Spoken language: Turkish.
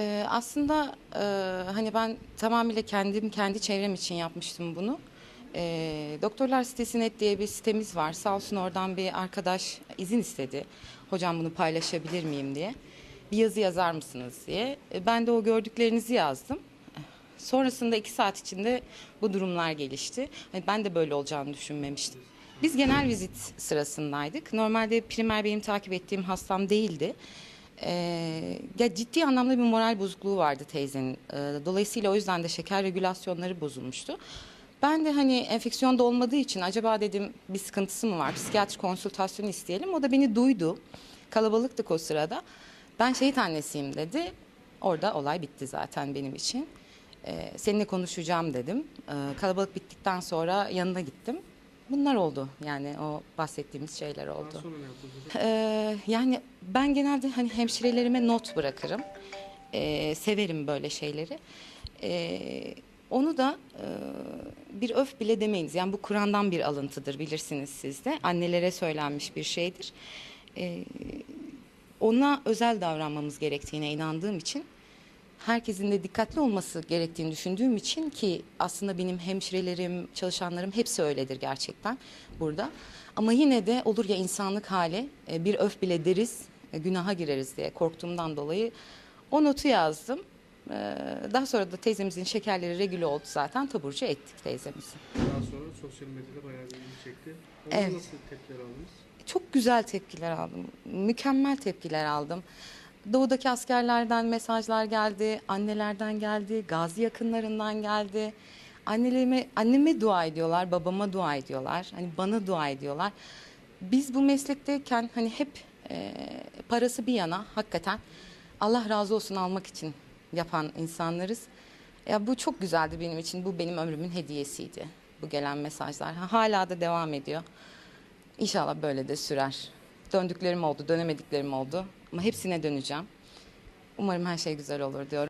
Ee, aslında e, hani ben tamamıyla kendim kendi çevrem için yapmıştım bunu. Ee, Doktorlar Sitesi Net diye bir sitemiz var. Sağ olsun oradan bir arkadaş izin istedi. Hocam bunu paylaşabilir miyim diye. Bir yazı yazar mısınız diye. E, Ben de o gördüklerinizi yazdım. Sonrasında iki saat içinde bu durumlar gelişti. Hani ben de böyle olacağını düşünmemiştim. Biz genel vizit sırasındaydık. Normalde primer benim takip ettiğim hastam değildi. Ee, ya ciddi anlamda bir moral bozukluğu vardı teyzenin. Ee, dolayısıyla o yüzden de şeker regülasyonları bozulmuştu. Ben de hani enfeksiyonda olmadığı için acaba dedim bir sıkıntısı mı var? Psikiyatri konsültasyonu isteyelim. O da beni duydu. Kalabalıktık o sırada. Ben şehit annesiyim dedi. Orada olay bitti zaten benim için. Ee, seninle konuşacağım dedim. Ee, kalabalık bittikten sonra yanına gittim. Bunlar oldu yani o bahsettiğimiz şeyler oldu. Ee, yani ben genelde hani hemşirelerime not bırakırım. Ee, severim böyle şeyleri. Ee, onu da e, bir öf bile demeyiniz. Yani bu Kur'an'dan bir alıntıdır bilirsiniz siz de. Annelere söylenmiş bir şeydir. Ee, ona özel davranmamız gerektiğine inandığım için herkesin de dikkatli olması gerektiğini düşündüğüm için ki aslında benim hemşirelerim, çalışanlarım hepsi öyledir gerçekten burada. Ama yine de olur ya insanlık hali e, bir öf bile deriz, e, günaha gireriz diye korktuğumdan dolayı o notu yazdım. Ee, Daha sonra da teyzemizin şekerleri regüle oldu zaten taburcu ettik teyzemizi. Daha sonra sosyal medyada bayağı bir ilgi çekti. Ondan Evet. nasıl tepkiler aldınız? Çok güzel tepkiler aldım. Mükemmel tepkiler aldım. Doğudaki askerlerden mesajlar geldi, annelerden geldi, gazi yakınlarından geldi. Annelerime, anneme dua ediyorlar, babama dua ediyorlar. Hani bana dua ediyorlar. Biz bu meslekteyken hani hep e, parası bir yana hakikaten Allah razı olsun almak için yapan insanlarız. Ya bu çok güzeldi benim için. Bu benim ömrümün hediyesiydi. Bu gelen mesajlar. Ha, Hala da devam ediyor. İnşallah böyle de sürer. Döndüklerim oldu, dönemediklerim oldu. Ama hepsine döneceğim. Umarım her şey güzel olur diyorum.